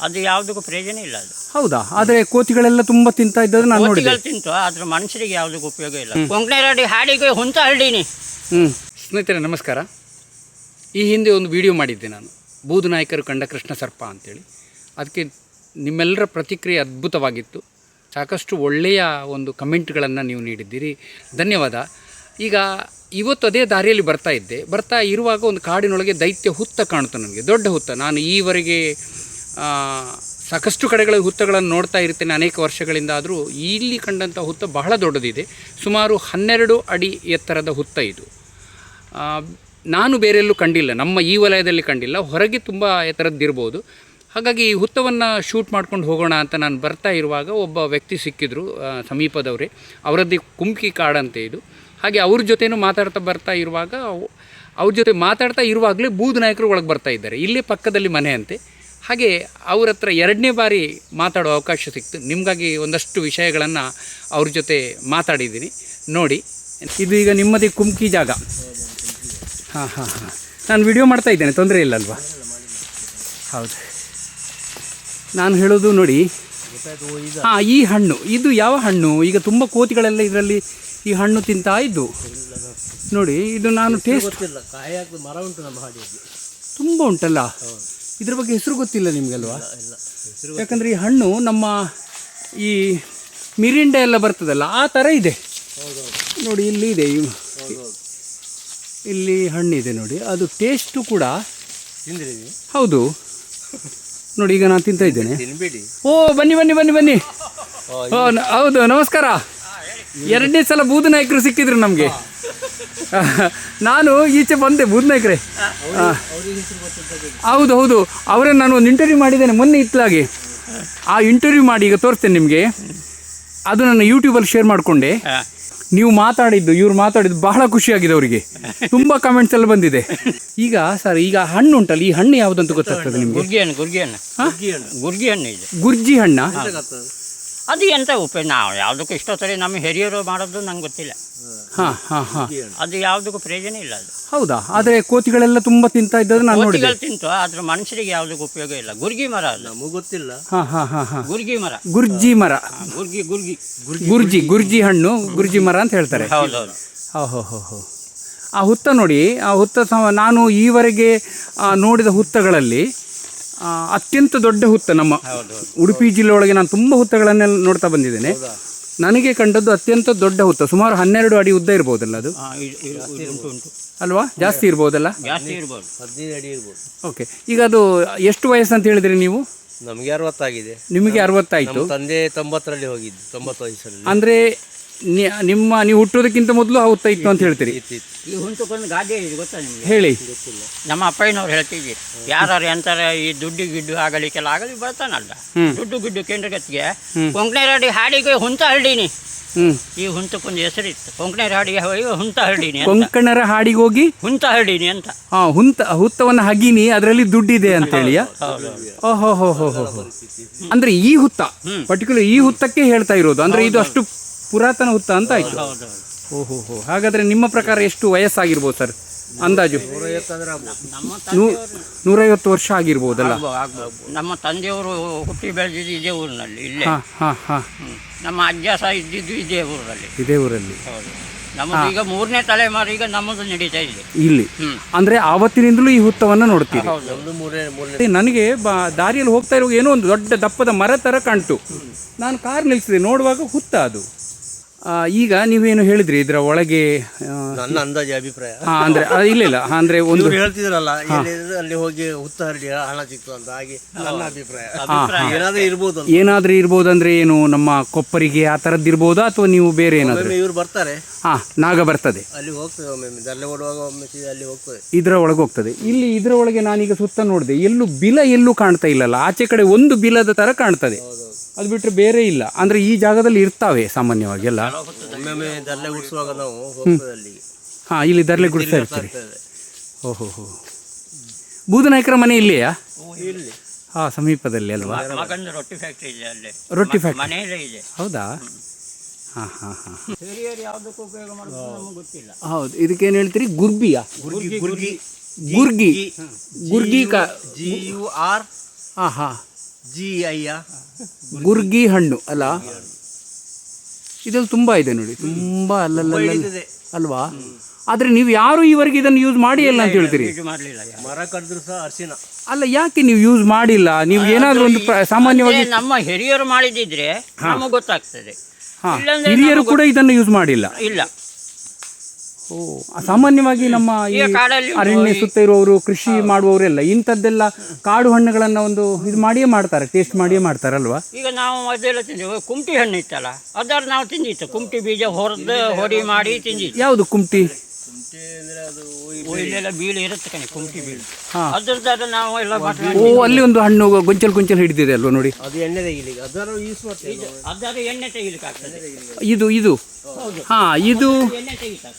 ಅದು ಯಾವುದಕ್ಕೂ ಪ್ರಯೋಜನ ಇಲ್ಲ ಅದು. ಹೌದಾ? ಆದರೆ ಕೋತಿಗಳೆಲ್ಲ ತುಂಬಾ ತಿಂತಾ ಇದ್ದದ್ದು ನಾನು ನೋಡಿದೆ. ಕೋತಿಗಳು ತಿಂತು ಆದ್ರೆ ಮನುಷ್ಯರಿಗೆ ಯಾವುದಕ್ಕೂ ಉಪಯೋಗ ಇಲ್ಲ. ಕೊಂಕಣಿ ರಾಡಿ ಹಾಡಿಗೆ ಹುಂತ ಹಳ್ಳಿನಿ ಹ್ಮ್. ಸ್ನೇಹಿತರೆ ನಮಸ್ಕಾರ. ಈ ಹಿಂದೆ ಒಂದು ವಿಡಿಯೋ ಮಾಡಿದ್ದೆ ನಾನು. ಬೂದು ನಾಯಕರು ಕಂಡ ಕೃಷ್ಣ ಸರ್ಪ ಅಂತೇಳಿ. ಅದಕ್ಕೆ ನಿಮ್ಮೆಲ್ಲರ ಪ್ರತಿಕ್ರಿಯೆ ಅದ್ಭುತವಾಗಿತ್ತು. ಸಾಕಷ್ಟು ಒಳ್ಳೆಯ ಒಂದು ಕಮೆಂಟ್ಗಳನ್ನು ನೀವು ನೀಡಿದ್ದೀರಿ. ಧನ್ಯವಾದ. ಈಗ ಇವತ್ತು ಅದೇ ದಾರಿಯಲ್ಲಿ ಬರ್ತಾ ಇದ್ದೆ. ಬರ್ತಾ ಇರುವಾಗ ಒಂದು ಕಾಡಿನೊಳಗೆ ದೈತ್ಯ ಹುತ್ತ ಕಾಣುತ್ತೆ ನನಗೆ ದೊಡ್ಡ ಹುತ್ತ. ನಾನು ಈವರೆಗೆ ಸಾಕಷ್ಟು ಕಡೆಗಳ ಹುತ್ತಗಳನ್ನು ನೋಡ್ತಾ ಇರ್ತೇನೆ ಅನೇಕ ವರ್ಷಗಳಿಂದ ಆದರೂ ಇಲ್ಲಿ ಕಂಡಂಥ ಹುತ್ತ ಬಹಳ ದೊಡ್ಡದಿದೆ. ಸುಮಾರು ಹನ್ನೆರಡು ಅಡಿ ಎತ್ತರದ ಹುತ್ತ ಇದು. ನಾನು ಬೇರೆಲ್ಲೂ ಕಂಡಿಲ್ಲ. ನಮ್ಮ ಈ ವಲಯದಲ್ಲಿ ಕಂಡಿಲ್ಲ. ಹೊರಗೆ ತುಂಬ ಎತ್ತರದ್ದಿರ್ಬೋದು. ಹಾಗಾಗಿ ಈ ಹುತ್ತವನ್ನು ಶೂಟ್ ಮಾಡ್ಕೊಂಡು ಹೋಗೋಣ ಅಂತ ನಾನು ಬರ್ತಾ ಇರುವಾಗ ಒಬ್ಬ ವ್ಯಕ್ತಿ ಸಿಕ್ಕಿದ್ರು ಸಮೀಪದವರೇ. ಅವರದ್ದು ಕುಮ್ಕಿ ಕಾಡಂತೆ ಇದು. ಹಾಗೆ ಅವ್ರ ಜೊತೆನೂ ಮಾತಾಡ್ತಾ ಬರ್ತಾ ಇರುವಾಗ, ಅವ್- ಅವ್ರ ಜೊತೆ ಮಾತಾಡ್ತಾ ಇರುವಾಗಲೇ ಬೂದು ನಾಯಕರು ಒಳಗೆ ಬರ್ತಾ ಇದ್ದಾರೆ. ಇಲ್ಲೇ ಪಕ್ಕದಲ್ಲಿ ಮನೆ ಅಂತೆ ಹಾಗೆ ಅವ್ರ ಹತ್ರ ಎರಡನೇ ಬಾರಿ ಮಾತಾಡೋ ಅವಕಾಶ ಸಿಕ್ತು. ನಿಮಗಾಗಿ ಒಂದಷ್ಟು ವಿಷಯಗಳನ್ನು ಅವ್ರ ಜೊತೆ ಮಾತಾಡಿದ್ದೀನಿ. ನೋಡಿ. ಇದು ಈಗ ನಿಮ್ಮದೇ ಕುಮ್ಕಿ ಜಾಗ. ಹಾಂ ಹಾಂ ಹಾಂ. ನಾನು ವಿಡಿಯೋ ಮಾಡ್ತಾ ಇದ್ದೇನೆ ತೊಂದರೆ ಇಲ್ಲಲ್ವಾ? ಹೌದು. ನಾನು ಹೇಳೋದು ನೋಡಿ. ಹಾಂ ಈ ಹಣ್ಣು. ಇದು ಯಾವ ಹಣ್ಣು? ಈಗ ತುಂಬ ಕೋತಿಗಳೆಲ್ಲ ಇದರಲ್ಲಿ ಈ ಹಣ್ಣು ತಿಂತಾ ಇದ್ದು. ನೋಡಿ ಇದು ನಾನು ಟೇಸ್ಟ್ ಗೊತ್ತಿಲ್ಲ. ಮರ ಉಂಟು ನಮ್ಮ ಹಾಡಿಯಲ್ಲಿ ತುಂಬ ಉಂಟಲ್ಲ? ಇದ್ರ ಬಗ್ಗೆ ಹೆಸರು ಗೊತ್ತಿಲ್ಲ ನಿಮಗಲ್ವಾ? ಯಾಕಂದರೆ ಈ ಹಣ್ಣು ನಮ್ಮ ಈ ಮಿರಿಂಡೆ ಎಲ್ಲ ಬರ್ತದಲ್ಲ ಆ ಥರ ಇದೆ. ನೋಡಿ ಇಲ್ಲಿ ಇದೆ ಇಲ್ಲಿ ಹಣ್ಣಿದೆ ನೋಡಿ ಅದು ಟೇಸ್ಟು ಕೂಡ ಹೌದು. ನೋಡಿ ಈಗ ನಾನು ತಿಂತಾ ಇದ್ದೇನೆ. ಓ ಬನ್ನಿ ಬನ್ನಿ ಬನ್ನಿ ಬನ್ನಿ. ಓ ಹೌದು ನಮಸ್ಕಾರ. ಎರಡನೇ ಸಲ ಬೂದು ನಾಯಕರು ಸಿಕ್ಕಿದ್ರು ನಮಗೆ. ನಾನು ಈಚೆ ಬಂದೆ ಬೂದು ನಾಯಕರೇ ಹೌದು ಹೌದು. ಅವರನ್ನು ನಾನು ಒಂದು ಇಂಟರ್ವ್ಯೂ ಮಾಡಿದ್ದೇನೆ ಮೊನ್ನೆ ಇತ್ತಲಾಗಿ ಆ ಇಂಟರ್ವ್ಯೂ ಮಾಡಿ ಈಗ ತೋರಿಸ್ತೇನೆ ನಿಮಗೆ. ಅದು ನನ್ನ ಯೂಟ್ಯೂಬಲ್ಲಿ ಶೇರ್ ಮಾಡಿಕೊಂಡೆ. ನೀವು ಮಾತಾಡಿದ್ದು ಇವ್ರು ಮಾತಾಡಿದ್ದು ಬಹಳ ಖುಷಿಯಾಗಿದೆ ಅವರಿಗೆ. ತುಂಬ ಕಮೆಂಟ್ಸ್ ಎಲ್ಲ ಬಂದಿದೆ. ಈಗ ಸರ್ ಈಗ ಹಣ್ಣು ಉಂಟಲ್ಲ ಈ ಹಣ್ಣು ಯಾವುದಂತ ಗೊತ್ತಾಗ್ತದೆ ನಿಮಗೆ? ಗುರ್ಗಿ ಹಣ್ಣು ಗುರ್ಗಿ ಹಣ್ಣು. ಗುರ್ಗಿ ಹಣ್ಣು ಇದೆ. ಗುರ್ಜಿ ಹಣ್ಣ? ಅದು ಎಂತ ಉಪಯೋಗ? ನಾವು ಯಾವುದಕ್ಕೂ ಇಷ್ಟೊತ್ತರೆ ನಮ್ಮ ಹಿರಿಯರು ಮಾಡೋದು ನಂಗೆ ಗೊತ್ತಿಲ್ಲ. ಹಾಂ ಹಾಂ ಹಾಂ ಅದು ಯಾವುದಕ್ಕೂ ಪ್ರಯೋಜನ ಇಲ್ಲ ಅದು. ಹೌದಾ? ಆದರೆ ಕೋತಿಗಳೆಲ್ಲ ತುಂಬ ತಿಂತಾ ಇದ್ದದ್ದು ನಾನು ನೋಡಿ ಕೋತಿಗಳು ತಿಂತು ಆದ್ರೆ ಮನುಷ್ಯರಿಗೆ ಯಾವುದಕ್ಕೂ ಉಪಯೋಗ ಇಲ್ಲ. ಗುರ್ಗಿ ಮರ ಅದು. ನಮಗೂ ಗೊತ್ತಿಲ್ಲ. ಹಾಂ ಹಾಂ ಹಾಂ ಹಾಂ. ಗುರ್ಗಿ ಮರ. ಗುರ್ಜಿ ಮರ. ಗುರ್ಗಿ ಗುರ್ಗಿ. ಗುರ್ಜಿ ಗುರ್ಜಿ ಹಣ್ಣು ಗುರ್ಜಿ ಮರ ಅಂತ ಹೇಳ್ತಾರೆ. ಹೌದೌದು. ಹೋ ಹೋ ಹೋ ಹೋ. ಆ ಹುತ್ತ ನೋಡಿ ಆ ಹುತ್ತ ಸಮ ನಾನು ಈವರೆಗೆ ನೋಡಿದ ಹುತ್ತಗಳಲ್ಲಿ ಆ, ಅತ್ಯಂತ ದೊಡ್ಡ ಹುತ್ತ ನಮ್ಮ ಉಡುಪಿ ಜಿಲ್ಲೆ ಒಳಗೆ ನಾನು ತುಂಬ ಹುತ್ತಗಳನ್ನೆಲ್ಲ ನೋಡ್ತಾ ಬಂದಿದ್ದೇನೆ. ನನಗೆ ಕಂಡದ್ದು ಅತ್ಯಂತ ದೊಡ್ಡ ಹುತ್ತ ಸುಮಾರು ಹನ್ನೆರಡು ಅಡಿ ಉದ್ದ ಇರ್ಬೋದಲ್ಲ ಅದು? ಹಾ, ಉಂಟು ಉಂಟು. ಅಲ್ವಾ? ಜಾಸ್ತಿ ಇರ್ಬೋದಲ್ಲ? ಜಾಸ್ತಿ ಇರ್ಬೋದು. ಹದಿನೈದು ಅಡಿ ಇರ್ಬೋದು. ಓಕೆ ಈಗ ಅದು ಎಷ್ಟು ವಯಸ್ಸು ಅಂತ ಹೇಳಿದ್ರಿ ನೀವು? ನಮಗೆ ಅರವತ್ತಾಗಿದೆ. ನಿಮಗೆ ಅರವತ್ತಾಯ್ತು. ನಮ್ಮ ತಂದೆ ತೊಂಬತ್ತರಲ್ಲಿ ಹೋಗಿದ್ದು ತೊಂಬತ್ತು ವಯಸ್ಸಲ್ಲಿ. ಅಂದರೆ ನಿಮ್ಮ ನೀವು ಹುಟ್ಟೋದಕ್ಕಿಂತ ಮೊದಲು ಆ ಹುತ್ತ ಇತ್ತು ಅಂತ ಹೇಳ್ತೀರಿ. ಈ ಹುಂಟಕ್ಕೊಂದು ಗಾದೆ ಇದೆ ಗೊತ್ತಾ ನಿಮಗೆ? ಹೇಳಿ. ನಮ್ಮ ಅಪ್ಪಯ್ಯನವ್ರು ಹೇಳ್ತಿದ್ವಿ ಯಾರು ಎಂತಾರ ಈ ದುಡ್ಡು ಗಿಡ್ಡು ಆಗಲಿಕ್ಕೆಲ್ಲ ಆಗಲಿ ಬರ್ತಾನಲ್ಲ. ಹ್ಮ್. ದುಡ್ಡು ಗಿಡ್ಡು ಕೇಂದ್ರಗತ್ತಿಗೆ ಕೊಂಕಣಿ ರಾಡಿ ಹಾಡಿಗೆ ಹುಂತ ಹರಡಿನಿ. ಹ್ಮ್. ಈ ಹುಂತಕ್ಕೊಂದು ಹೆಸರಿತ್ತು ಕೊಂಕಣಿ ಹಾಡಿಗೆ ಹೋಗಿ ಹುಂತ ಹರಡಿನಿ ಅಂತ. ಕೊಂಕಣರ ಹಾಡಿಗೆ ಹೋಗಿ? ಹುಂತ ಹರಡಿನಿ ಅಂತ. ಹಾ ಹುಂತ ಹುತ್ತವನ್ನ ಹಗಿನಿ ಅದರಲ್ಲಿ ದುಡ್ಡಿದೆ ಅಂತ ಹೇಳಿಯಾ? ಹೌದು ಓಹೋ ಹೋ ಹೋ ಹೋ ಹೋ ಅಂದ್ರೆ ಈ ಹುತ್ತ ಪರ್ಟಿಕ್ಯುಲರ್ ಈ ಹುತ್ತಕ್ಕೆ ಹೇಳ್ತಾ ಇರೋದು. ಅಂದ್ರೆ ಇದು ಅಷ್ಟು ಪುರಾತನ ಹುತ್ತ ಅಂತ ಆಯ್ತು. ಓಹೋ ಹೋ ಹಾಗಾದ್ರೆ ನಿಮ್ಮ ಪ್ರಕಾರ ಎಷ್ಟು ವಯಸ್ಸಾಗಿರ್ಬೋದು ಸರ್? ಅಂದಾಜು? ನೂ ನೂರೈವತ್ತು ವರ್ಷ ಆಗಿರ್ಬೋದಲ್ಲ. ನಮ್ಮ ತಂದೆಯವರು ಹುಟ್ಟಿ ಬೆಳೆದಿದ್ದು ಇದೇ ಊರಿನಲ್ಲಿ ಇಲ್ಲೇ. ಹಾ ಹಾ ಹಾ. ನಮ್ಮ ಅಜ್ಜ ಸಹ ಇದ್ದಿದ್ದು ಇದೇ ಊರಲ್ಲಿ ಇದೇ ಊರಲ್ಲಿ? ನಮ್ಮದು ಈಗ ಮೂರನೇ ತಲೆಮಾರು ಈಗ ನಮ್ಮದು ನಡೀತಾ ಇದೆ. ಇಲ್ಲಿ? ಅಂದ್ರೆ ಆವತ್ತಿನಿಂದಲೂ ಈ ಹುತ್ತವನ್ನ ನೋಡ್ತೀವಿ ನನಗೆ ದಾರಿಯಲ್ಲಿ ಹೋಗ್ತಾ ಇರುವಾಗ ಏನೋ ಒಂದು ದೊಡ್ಡ ದಪ್ಪದ ಮರ ತರ ಕಾಣ್ತು ನಾನು ಕಾರ್ ನಿಲ್ಸಿದೆ ನೋಡುವಾಗ ಹುತ್ತ ಅದು. ಆ, ಈಗ ನೀವೇನು ಹೇಳಿದ್ರಿ ಇದರ ಒಳಗೆ ನನ್ನ ಅಂದಾಜು ಅಭಿಪ್ರಾಯ. ಅಂದ್ರೆ ಆ, ಇಲ್ಲ ಇಲ್ಲ ಅಂದ್ರೆ ಒಂದು ಇವ್ರು ಹೇಳ್ತಿದ್ರಲ್ಲ ಅಲ್ಲಿ ಹೋಗಿ ಹುತ್ತ ಹರಡಿ ಹಣ ಸಿಕ್ತು ಅಂತ ಹಾಗೆ ನನ್ನ ಅಭಿಪ್ರಾಯ. ಏನಾದ್ರೂ ಇರ್ಬೋದು ಅಂತ. ಏನಾದ್ರೂ ಇರ್ಬೋದಂದ್ರೆ ಏನು ನಮ್ಮ ಕೊಪ್ಪರಿಗೆ ಆ ಥರದ್ದು ಇರ್ಬೋದಾ ಅಥವಾ ನೀವು ಬೇರೆ ಏನಾದ್ರು? ಇವ್ರು ಬರ್ತಾರೆ. ಹಾ ನಾಗ ಬರ್ತದೆ. ಅಲ್ಲಿ ಹೋಗ್ತದೆ ಒಮ್ಮೆ ದರ್ಲೆ ಓಡುವಾಗ ಒಮ್ಮೆ ಸೀದಾ ಅಲ್ಲಿ ಹೋಗ್ತದೆ. ಇದರ ಒಳಗೆ ಹೋಗ್ತದೆ. ಇಲ್ಲಿ ಇದರ ಒಳಗೆ ನಾನೀಗ ಸುತ್ತ ನೋಡಿದೆ ಎಲ್ಲೂ ಬಿಲ ಎಲ್ಲೂ ಕಾಣ್ತಾ ಇಲ್ಲಲ್ಲ ಆಚೆ ಕಡೆ ಒಂದು ಬಿಲದ ತರ ಕಾಣ್ತದೆ. ಅದು ಬಿಟ್ರೆ ಬೇರೆ ಇಲ್ಲ. ಅಂದ್ರೆ ಈ ಜಾಗದಲ್ಲಿ ಇರ್ತಾವೆ ಸಾಮಾನ್ಯವಾಗಿ ಎಲ್ಲ. ಒಮ್ಮೊಮ್ಮೆ ದರ್ಲೆ ಗುಡಿಸುವಾಗ ನಾವು ಹೋಗ್ತದೆ ಅಲ್ಲಿಗೆ. ಹಾ ಇಲ್ಲಿ ದರ್ಲೆ ಗುಡಿಸ್ತಾ ಇರ್ತೀರಿ. ಓಹೋ ಹೋ ಬೂದನಾಯಕರ ಮನೆ ಇಲ್ಲಿಯಾ? ಇಲ್ಲಿ. ಹಾ ಸಮೀಪದಲ್ಲಿ ಅಲ್ವಾ? ಮಗಂದು ರೊಟ್ಟಿ ಫ್ಯಾಕ್ಟ್ರಿ ಇದೆ ಅಲ್ಲಿ. ರೊಟ್ಟಿ ಫ್ಯಾಕ್ಟ್ರಿ ಮನೆಯಲ್ಲೇ ಇದೆ. ಹೌದಾ? ಹಾ ಹಾ ಹಾ ಹಿರಿಯರು ಯಾವುದಕ್ಕೂ ಉಪಯೋಗ ಮಾಡೋದು ನಮಗೆ ಗೊತ್ತಿಲ್ಲ. ಹೌದು ಇದಕ್ಕೇನು ಹೇಳ್ತೀರಿ? ಗುರ್ಬಿಯಾ? ಗುರ್ಗಿ ಗುರ್ಗಿ ಗುರ್ಗಿ. ಗುರ್ಗಿ. ಕಾ ಜಿ ಯು ಆರ್. ಹಾ ಹಾ ಜಿ ಐ ಗುರ್ಗಿ ಹಣ್ಣು ಅಲ್ಲ? ಇದ್ರಲ್ಲಿ ತುಂಬ ಇದೆ ನೋಡಿ ತುಂಬ ಅಲ್ಲಲ್ಲ. ಅಲ್ವಾ? ಆದರೆ ನೀವು ಯಾರು ಈವರೆಗೆ ಇದನ್ನು ಯೂಸ್ ಮಾಡಿ ಇಲ್ಲ ಅಂತ ಹೇಳ್ತೀರಿ? ಮಾಡಲಿಲ್ಲ ಮರ ಕಡಿದ್ರು ಸಹ ಅರಿಶಿನ. ಅಲ್ಲ ಯಾಕೆ ನೀವು ಯೂಸ್ ಮಾಡಿಲ್ಲ? ನೀವು ಏನಾದರೂ ಒಂದು ಸಾಮಾನ್ಯವಾಗಿ ನಮ್ಮ ಹಿರಿಯರು ಮಾಡಿದಿದ್ರೆ ನಮಗೆ ಗೊತ್ತಾಗ್ತದೆ. ಹಿರಿಯರು ಕೂಡ ಇದನ್ನು ಯೂಸ್ ಮಾಡಿಲ್ಲ. ಇಲ್ಲ. ಸಾಮಾನ್ಯವಾಗಿ ನಮ್ಮ ಈ. ಅರಣ್ಯ ಸುತ್ತ ಇರುವವರು ಕೃಷಿ ಮಾಡುವವರೆಲ್ಲ ಇಂಥದ್ದೆಲ್ಲ ಕಾಡು ಹಣ್ಣುಗಳನ್ನು ಒಂದು ಇದು ಮಾಡಿಯೇ ಮಾಡ್ತಾರೆ ಟೇಸ್ಟ್ ಮಾಡಿಯೇ ಮಾಡ್ತಾರಲ್ವಾ? ಈಗ ನಾವು ಅದೆಲ್ಲ ತಿಂದೆವು ಕುಂಟಿ ಹಣ್ಣು ಇತ್ತಲ್ಲ ಅದರ ನಾವು ತಿಂದಿತ್ತು. ಕುಂಟಿ ಬೀಜ ಹೊರದು ಹೊಡಿ ಮಾಡಿ ತಿಂದಿತ್ತು. ಯಾವುದು ಕುಂಟಿ? ಕುಂಟೆ ಅಂದ್ರೆ ಅದು ಇಲ್ಲೆಲ್ಲ ಬೀಳು ಇರುತ್ತೆ ಕಣೆ ಕುಮ್ಟಿ ಬೀಳು. ಹಾ. ಅದ್ರದ್ದು ನಾವು ಎಲ್ಲ ಓ ಅಲ್ಲಿ ಒಂದು ಹಣ್ಣು ಗೊಂಚಲ್ ಗೊಂಚಲ್ ಹಿಡಿದಿದೆ ಅಲ್ವಾ ನೋಡಿ? ಅದು ಎಣ್ಣೆ ತೆಗಿಲಿಕ್ಕೆ ಅದರ ಯೂಸ್ ಮಾಡ್ತೇವೆ ಅದರ ಎಣ್ಣೆ ತೆಗಿಲಿಕ್ಕೆ ಆಗ್ತದೆ. ಇದು ಇದು? ಹಾ ಇದು ಎಣ್ಣೆ ತೆಗಿತಾರೆ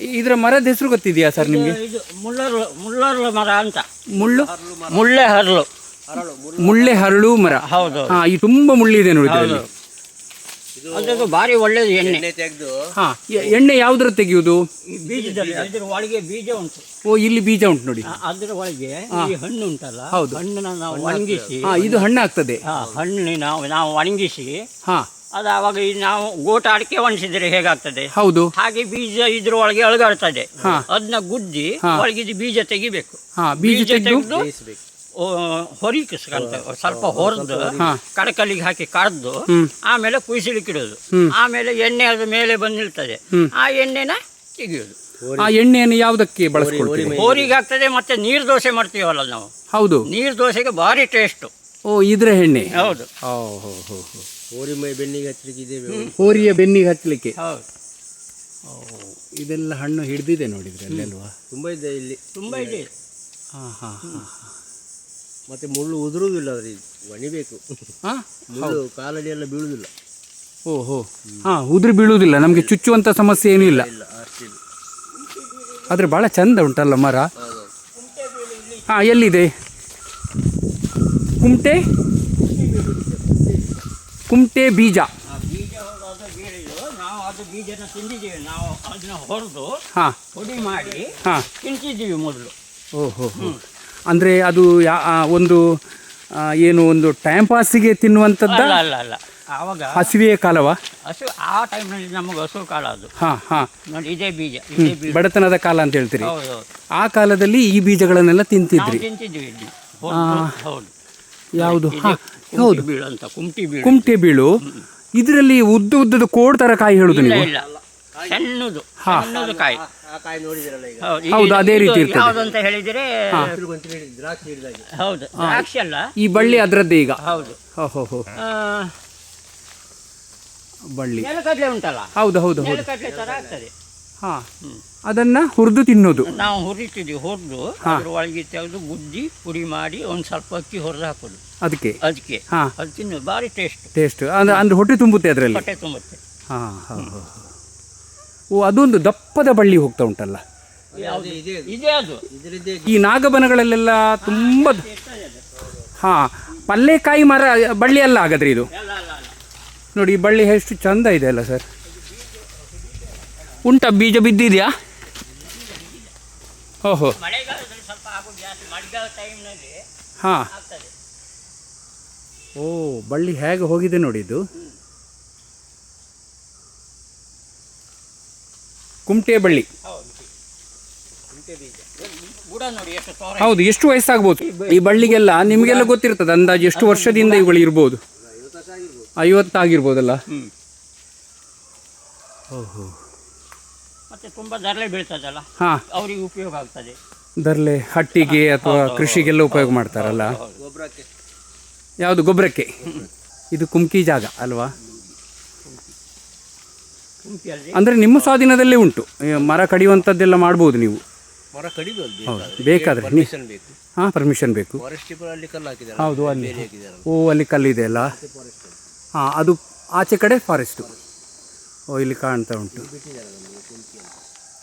ಇದರ ಮರದ ಹೆಸರು ಗೊತ್ತಿದೆಯಾ ಸರ್ ನಿಮಗೆ? ಇದು ಮುಳ್ಳರು ಮುಳ್ಳರು ಮರ ಅಂತ. ಮುಳ್ಳು? ಮುಳ್ಳೆ ಹರಳು. ಹರಳು ಮುಳ್ಳೆ ಹರಳು ಮರ. ಹೌದು. ಹಾ ಈ ತುಂಬಾ ಮುಳ್ಳಿದೆ ನೋಡಿ ಇದರಲ್ಲಿ. ಅದಕ್ಕೆ ಭಾರಿ ಒಳ್ಳೇದು ಎಣ್ಣೆ. ಎಣ್ಣೆ ತೆಗೆದು. ಹಾ ಎ- ಎಣ್ಣೆ ಯಾವ್ದ್ರ ತೆಗೆಯುವುದು ಬೀಜದಲ್ಲಿ ಅದ್ರ ಒಳಗೆ ಬೀಜ ಉಂಟು. ಓ ಇಲ್ಲಿ ಬೀಜ ಉಂಟು ನೋಡಿ. ಆ- ಅದ್ರ ಒಳಗೆ ಈ ಹಣ್ಣು ಉಂಟಲ್ಲ ಹೌದು. ಹಣ್ಣನ್ನ ನಾವು ಒಣಗಿಸಿ ಹಾ ಇದು ಹಣ್ಣಾಗ್ತದೆ. ಆ ಹಣ್ಣು ನಾವು ನಾವು ಒಣಗಿಸಿ ಹಾ. ಅದು ಆವಾಗ ಈ ನಾವು ಗೋಟ ಅಡಿಕೆ ಒಣಸಿದ್ರೆ ಹೇಗಾಗ್ತದೆ? ಹೌದು. ಹಾಗೆ ಬೀಜ ಇದ್ರ ಒಳಗೆ ಅಳಗಾಡ್ತದೆ. ಹಾ. ಅದನ್ನ ಗುದ್ದಿ ಒಳಗೆ ಬೀಜ ತೆಗಿಬೇಕು. ಹಾ ಬೀಜ ತೆಗೆದು ಹೊರಿಕಿಸ್ಕಂತ ಸ್ವಲ್ಪ ಹೊರದು ಹಾ. ಕಡಕಲ್ಲಿಗೆ ಹಾಕಿ ಕಡ್ದು ಆಮೇಲೆ ಕುಯ್ಸಲಿಕ್ಕೆ ಇಡೋದು. ಆಮೇಲೆ ಎಣ್ಣೆ ಅದು ಮೇಲೆ ಬಂದು ನಿಲ್ತದೆ. ಆ ಎಣ್ಣೆನ ತೆಗೆಯೋದು. ಆ ಎಣ್ಣೆಯನ್ನು ಯಾವುದಕ್ಕೆ ಬಳಸ್ಕೊಳ್ತೀವಿ ಹೋರಿಗೆ ಆಗ್ತದೆ ಮತ್ತೆ ನೀರ್ ದೋಸೆ ಮಾಡ್ತೀವಲ್ಲ ನಾವು. ಹೌದು. ನೀರ್ ದೋಸೆಗೆ ಭಾರಿ ಟೇಸ್ಟು ಓ ಇದ್ರ ಎಣ್ಣೆ. ಹೌದು. ಓ ಹೋ ಹೋ ಹೋ. ಹೋರಿ ಮೈ ಬೆನ್ನಿಗೆ ಹಚ್ಚಲಿಕ್ಕೆ ಇದೆ ಹೋರಿಯ ಬೆನ್ನಿಗೆ ಹಚ್ಚಲಿಕ್ಕೆ. ಹೌದು. ಇದೆಲ್ಲ ಹಣ್ಣು ಹಿಡಿದಿದೆ ನೋಡಿದ್ರೆ ಅಲ್ಲೆಲ್ವಾ ತುಂಬ ಇದೆ ಇಲ್ಲಿ. ತುಂಬ ಇದೆ. ಹಾ ಹಾ ಹಾ ಮತ್ತೆ ಮುಳ್ಳು ಉದುರುವುದಿಲ್ಲ ಅದ್ರ ಒಣಿಬೇಕು. ಹಾ? ಮುಳ್ಳು ಕಾಲಡಿ ಎಲ್ಲ ಬೀಳುವುದಿಲ್ಲ. ಓಹೋ ಹೋ. ಹಾ ಉದುರು ಬೀಳುವುದಿಲ್ಲ. ನಮಗೆ ಚುಚ್ಚುವಂಥ ಸಮಸ್ಯೆ ಏನೂ ಇಲ್ಲ. ಆದರೆ ಭಾಳ ಚಂದ ಉಂಟಲ್ಲ ಮರ? ಹಾಂ ಎಲ್ಲಿದೆ? ಕುಮಟೆ ಕುಮಟೆ ಬೀಜ. ಬೀಜ ಹೋಗಿ ಅದು ಬೀಳಿದು ನಾವು ಅದು ಬೀಜನ ತಿಂದಿದ್ದೀವಿ. ನಾವು ಅದನ್ನ ಹೊಡೆದು ಹಾಂ. ಪುಡಿ ಮಾಡಿ ಹಾಂ. ತಿಂತಿದ್ದೀವಿ ಮೊದಲು. ಓಹೋ ಅಂದರೆ ಅದು ಯಾ ಒಂದು ಆ, ಏನು ಒಂದು ಟೈಮ್ ಪಾಸಿಗೆ ತಿನ್ನುವಂಥದ್ದ? ಅಲ್ಲ ಅಲ್ಲ ಅಲ್ಲ. ಆವಾಗ ಹಸಿವೆಯ ಕಾಲವ? ಹಸು ಆ ಟೈಮ್ನಲ್ಲಿ ನಮಗೆ ಹಸು ಕಾಲ ಅದು. ಹಾಂ ಹಾಂ. ನೋಡಿ ಇದೇ ಬೀಜ ಇದೇ ಬೀಜ. ಬಡತನದ ಕಾಲ ಅಂತ ಹೇಳ್ತೀರಿ. ಹೌದು ಹೌದು. ಆ ಕಾಲದಲ್ಲಿ ಈ ಬೀಜಗಳನ್ನೆಲ್ಲ ನಾವು ತಿಂತಿದ್ರಿ ತಿಂತಿದ್ದೀವಿ ಇಲ್ಲಿ ಹೊರ್ದು, ಹೌದು. ಯಾವುದು? ಹೌದು ಹಾಂ ಬೀಳು ಅಂತ ಕುಮ್ಟಿ ಬೀಳು. ಇದರಲ್ಲಿ ಉದ್ದ ಉದ್ದದ ಕೋಡ್ ತರ ಕಾಯಿ ಹೇಳುದು ಇಲ್ಲ ನೀವು? ಇಲ್ಲ. ಸಣ್ಣದು ಸಣ್ಣದು ಕಾಯಿ. ಆ ಕಾಯಿ ನೋಡಿದಿರಲ್ಲ ಈಗ. ಹೌದು ಹೌದು, ಅದೇ ರೀತಿ ಇರ್ತದೆ. ಯಾವುದು ಅಂತ ಹೇಳಿದ್ರೆ ದ್ರಾಕ್ಷಿ ಹೌದು ದ್ರಾಕ್ಷಿ ಅಲ್ಲ. ಈ ಬಳ್ಳಿ ಅದರದ್ದೇ ಈಗ. ಹೌದು. ಹೋ ಹೋ ಹೋ. ಆ, ಬಳ್ಳಿ. ನೆಲಗಡಲೆ ಉಂಟಲ್ಲ? ಹೌದು ಹೌದು ಹೌದು. ನೆಲಗಡಲೆ ಆಗ್ತದೆ. ಹಾಂ. ಅದನ್ನು ಹುರಿದು ತಿನ್ನೋದು. ನಾವು ಹುರಿತಿದ್ವಿ ಹುರಿದು ಒಳಗೆ ತೆಗೆದು ಗುದ್ದಿ ಪುಡಿ ಮಾಡಿ ಒಂದು ಸ್ವಲ್ಪ ಅಕ್ಕಿ ಹೊರದು ಹಾಕೋದು. ಅದಕ್ಕೆ? ಅದಕ್ಕೆ. ಹಾಂ. ಅದು ತಿನ್ನೋದು ಭಾರಿ ಟೇಸ್ಟ್ ಟೇಸ್ಟ್ ಅಂದ್ರೆ ಅಂದ್ರೆ ಹೊಟ್ಟೆ ತುಂಬುತ್ತೆ ಅದರಲ್ಲಿ? ಹೊಟ್ಟೆ ತುಂಬುತ್ತೆ. ಹಾಂ ಹಾಂ ಹಾಂ. ಓ ಅದೊಂದು ದಪ್ಪದ ಬಳ್ಳಿ ಹೋಗ್ತಾ ಉಂಟಲ್ಲ? ಇದೆ ಇದೇ ಅದು. ಈ ನಾಗಬನಗಳಲ್ಲೆಲ್ಲ ತುಂಬ ಹಾಂ. ಪಲ್ಲೆಕಾಯಿ ಮರ ಬಳ್ಳಿ ಅಲ್ಲ ಹಾಗಾದ್ರೆ ಇದು? ನೋಡಿ ಈ ಬಳ್ಳಿ ಎಷ್ಟು ಚಂದ ಇದೆ ಅಲ್ಲ ಸರ್. ಉಂಟಾ ಬೀಜ ಬಿದ್ದಿದೆಯಾ? ಓಹೋ. ಹಾ. ಓ ಬಳ್ಳಿ ಹೇಗೆ ಹೋಗಿದೆ ನೋಡಿ ಇದು? ಕುಮಟೆ ಬಳ್ಳಿ. ಹೌದು ಎಷ್ಟು ತೋರ ಹೌದು ಎಷ್ಟು ವಯಸ್ಸಾಗ್ಬೋದು? ಈ ಬಳ್ಳಿಗೆಲ್ಲ ನಿಮಗೆಲ್ಲ ಗೊತ್ತಿರ್ತದೆ ಅಂದಾಜು ಎಷ್ಟು ವರ್ಷದಿಂದ ಇವುಗಳು ಇರ್ಬೋದು? ಐವತ್ತಾಗಿರ್ಬೋದಲ್ಲ? ಹ್ಞೂ ಓಹೋ. ಮತ್ತೆ ತುಂಬ ದರಳೆ ಬೀಳ್ತದಲ್ಲ? ಹಾಂ. ಅವರಿಗೆ ಉಪಯೋಗ ಆಗ್ತದೆ. ದರ್ಲೆ ಹಟ್ಟಿಗೆ ಅಥವಾ ಕೃಷಿಗೆಲ್ಲ ಉಪಯೋಗ ಮಾಡ್ತಾರಲ್ಲ? ಗೊಬ್ಬರಕ್ಕೆ ಯಾವುದು ಗೊಬ್ಬರಕ್ಕೆ ಇದು ಕುಮ್ಕಿ ಜಾಗ ಅಲ್ವಾ? ಅಂದ್ರೆ ಅಂದರೆ ನಿಮ್ಮ ಸ್ವಾಧೀನದಲ್ಲೇ ಉಂಟು. ಮರ ಕಡಿಯುವಂತದ್ದೆಲ್ಲ ಮಾಡ್ಬೋದು ನೀವು. ಮರ ಕಡಿದು ಅಲ್ಲಿ ಹೌದು ಬೇಕಾದರೆ. ಪರ್ಮಿಷನ್ ಬೇಕು. ಹಾಂ ಪರ್ಮಿಷನ್ ಬೇಕು. ಫಾರೆಸ್ಟ್ ಡಿಪಾರ್ಟ್ ಅಲ್ಲಿ ಕಲ್ಲು ಹಾಕಿದ್ದಾರೆ. ಹೌದು ಅಲ್ಲಿ. ಓ ಅಲ್ಲಿ ಕಲ್ಲಿದೆ ಅಲ್ಲ? ಹಾ ಅದು ಆಚೆ ಕಡೆ ಫಾರೆಸ್ಟು ಇಲ್ಲಿ ಕಾಣ್ತಾ ಉಂಟು.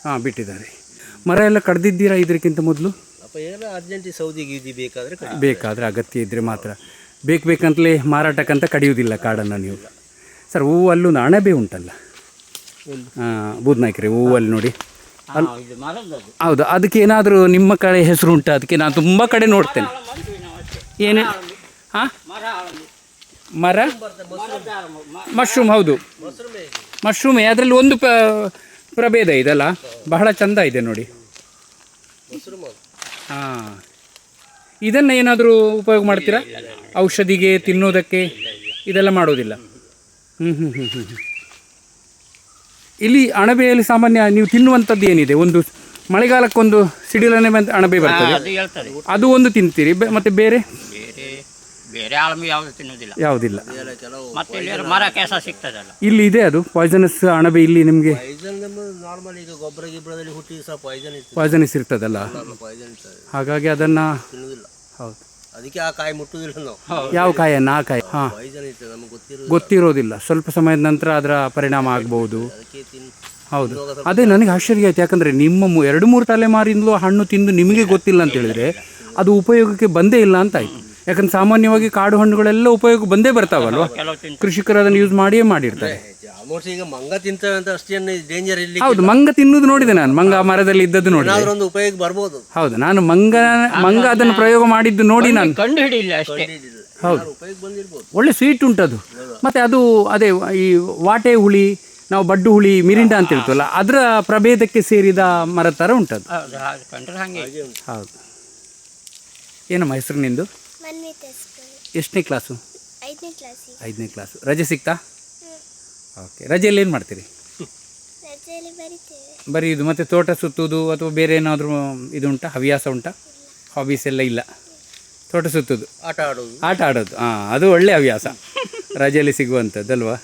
ಹಾಂ ಬಿಟ್ಟಿದ್ದಾರೆ. ಮರ ಎಲ್ಲ ಕಡ್ದಿದ್ದೀರಾ ಇದಕ್ಕಿಂತ ಮೊದಲು? ಅರ್ಜೆಂಟಿ ಸೌದಿ ಗೀಜಿ ಬೇಕಾದ್ರೆ ಬೇಕಾದರೆ ಅಗತ್ಯ ಇದ್ದರೆ ಮಾತ್ರ. ಬೇಕು ಬೇಕಂತಲೇ ಮಾರಾಟಕ್ಕಂತ ಕಡಿಯೋದಿಲ್ಲ ಕಾಡನ್ನು ನೀವು. ಸರ್ ಹೂವು ಅಲ್ಲೂ ಅಣಬೆ ಉಂಟಲ್ಲ ಹಾಂ ಬೂದ್ನಾಯ್ಕರಿ ಹೂವಲ್ಲಿ ನೋಡಿ. ಹೌದು ಅದಕ್ಕೆ ಏನಾದರೂ ನಿಮ್ಮ ಕಡೆ ಹೆಸರು ಉಂಟು? ಅದಕ್ಕೆ ನಾನು ತುಂಬ ಕಡೆ ನೋಡ್ತೇನೆ. ಏನು? ಹಾಂ? ಮರ ಮಶ್ರೂಮ್ ಹೌದು. ಮಶ್ರೂಮೇ ಅದರಲ್ಲಿ ಒಂದು ಪ ಪ್ರಭೇದ ಇದೆಲ್ಲ. ಬಹಳ ಚಂದ ಇದೆ ನೋಡಿ. ಹಾಂ. ಇದನ್ನು ಏನಾದರೂ ಉಪಯೋಗ ಮಾಡ್ತೀರಾ? ಔಷಧಿಗೆ ತಿನ್ನೋದಕ್ಕೆ? ಇದೆಲ್ಲ ಮಾಡೋದಿಲ್ಲ. ಹ್ಞೂ ಹ್ಞೂ ಹ್ಞೂ. ಇಲ್ಲಿ ಅಣಬೆಯಲ್ಲಿ ಸಾಮಾನ್ಯ ನೀವು ತಿನ್ನುವಂಥದ್ದು ಏನಿದೆ? ಒಂದು ಮಳೆಗಾಲಕ್ಕೊಂದು ಸಿಡಿಲನೆ ಬಂದು ಅಣಬೆ ಬರ್ತದೆ. ಅದು ಒಂದು ತಿಂತೀರಿ. ಮತ್ತೆ ಬೇರೆ. ಬೇರೆ ಆಳಮಿ ಯಾವುದು ತಿನ್ನೋದಿಲ್ಲ. ಯಾವುದಿಲ್ಲ. ಮತ್ತೆ ಇಲ್ಲಿ ಮರ ಕೆಸ ಸಿಗ್ತದಲ್ಲ. ಇಲ್ಲಿ ಇದೆ ಅದು ಪಾಯ್ಸನಸ್ ಅಣಬೆ ಇಲ್ಲಿ ನಿಮಗೆ ಪಾಯ್ಸನ್ ನಾರ್ಮಲ್ ಈಗ ಗೊಬ್ಬರ ಗಿಬ್ಬರದಲ್ಲಿ ಹುಟ್ಟಿ ಸಹ ಪಾಯ್ಸನ್ ಪಾಯ್ಸನಸ್ ಇರ್ತದಲ್ಲ? ಪಾಯ್ಸನ್ ಇರ್ತದೆ. ಹಾಗಾಗಿ ಅದನ್ನ ಯಾವ ಹೌದು. ಅದಕ್ಕೆ ಆ ಕಾಯಿ ಮುಟ್ಟುವುದಿಲ್ಲ ನಾವು. ಯಾವ ಕಾಯನ್ನ ಆ ಕಾಯಿ. ಹಾಂ. ಪಾಯ್ಸನ್ ಇರ್ತದೆ ನಮಗೆ ಗೊತ್ತಿರೋದು ಗೊತ್ತಿರೋದಿಲ್ಲ. ಸ್ವಲ್ಪ ಸಮಯದ ನಂತರ ಅದರ ಪರಿಣಾಮ ಅದಕ್ಕೆ ತಿನ್ ಹೌದು. ಅದೇ ನನಗೆ ಆಶ್ಚರ್ಯ ಆಯ್ತು. ಯಾಕಂದ್ರೆ ನಿಮ್ಮ ಮು- ಎರಡು ಮೂರು ತಲೆಮಾರಿಂದಲೂ ಹಣ್ಣು ತಿಂದು ನಿಮಗೆ ಗೊತ್ತಿಲ್ಲ ಅಂತ ಹೇಳಿದ್ರೆ ಅದು ಉಪಯೋಗಕ್ಕೆ ಬಂದೇ ಇಲ್ಲ ಅಂತ ಆಯ್ತು. ಯಾಕಂದ್ರೆ ಸಾಮಾನ್ಯವಾಗಿ ಕಾಡು ಹಣ್ಣುಗಳೆಲ್ಲ ಉಪಯೋಗ ಬಂದೇ ಬರ್ತಾವಲ್ವ? ಕೃಷಿಕರು ಅದನ್ನು ಯೂಸ್ ಮಾಡಿಯೇ ಮಾಡಿರ್ತಾರೆ. ಆಲ್ಮೋಸ್ಟ್ ಈಗ ಮಂಗ ತಿಂತವೆ ಅಂತ ಅಷ್ಟೇನು ಡೇಂಜರ್ ಇಲ್ಲಿ ಹೌದು ಮಂಗ ತಿನ್ನುವುದು ನೋಡಿದೆ ನಾನು ಮಂಗ ಆ ಮರದಲ್ಲಿ ಇದ್ದದ್ದು ನೋಡಿ ಒಂದು ಉಪಯೋಗ ಬರ್ಬೋದು. ಹೌದು ನಾನು ಮಂಗ ಮಂಗ ಅದನ್ನು ಪ್ರಯೋಗ ಮಾಡಿದ್ದು ನೋಡಿ ನಾನು. ಕಂಡು ಹಿಡಿಯಿಲ್ಲ ಅಷ್ಟೇ ಹೌದು. ಒಳ್ಳೆ ಸ್ವೀಟ್ ಉಂಟದು. ಮತ್ತೆ ಅದು ಅದೇ ಈ ವಾಟೆ ಹುಳಿ ನಾವು ಬಡ್ಡು ಹುಳಿ ಮಿರಿಂಡ ಅಂತ ಹೇಳ್ತೀವಲ್ಲ ಅದರ ಪ್ರಭೇದಕ್ಕೆ ಸೇರಿದ ಮರ ತರ ಉಂಟದು. ಹೌದು ಹಾಗೆ ಹಾಗೆ. ಹೌದು. ಏನಮ್ಮ ಹೆಸರು ನಿಂದು? ಮನ್ವಿತ ಎಷ್ಟನೇ ಕ್ಲಾಸು ಐದನೇ ಕ್ಲಾಸಿಗೆ ಐದನೇ ಕ್ಲಾಸು ರಜೆ ಸಿಗ್ತಾ? ಓಕೆ ರಜೆಯಲ್ಲಿ ಏನು ಮಾಡ್ತೀರಿ? ರಜೆಯಲ್ಲಿ ಬರಿತೇವೆ. ಬರೀ ಇದು ಮತ್ತು ತೋಟ ಸುತ್ತುವುದು ಅಥವಾ ಬೇರೆ ಏನಾದರೂ ಇದು ಉಂಟಾ? ಹವ್ಯಾಸ ಉಂಟಾ? ಹಾಬೀಸ್ ಎಲ್ಲ ಇಲ್ಲ. ತೋಟ ಸುತ್ತುದು ಆಟ ಆಡೋದು ಆಟ ಆಡೋದು. ಹಾಂ ಅದು ಒಳ್ಳೆ ಹವ್ಯಾಸ. ರಜೆಯಲ್ಲಿ ಸಿಗುವಂಥದ್ದಲ್ವಾ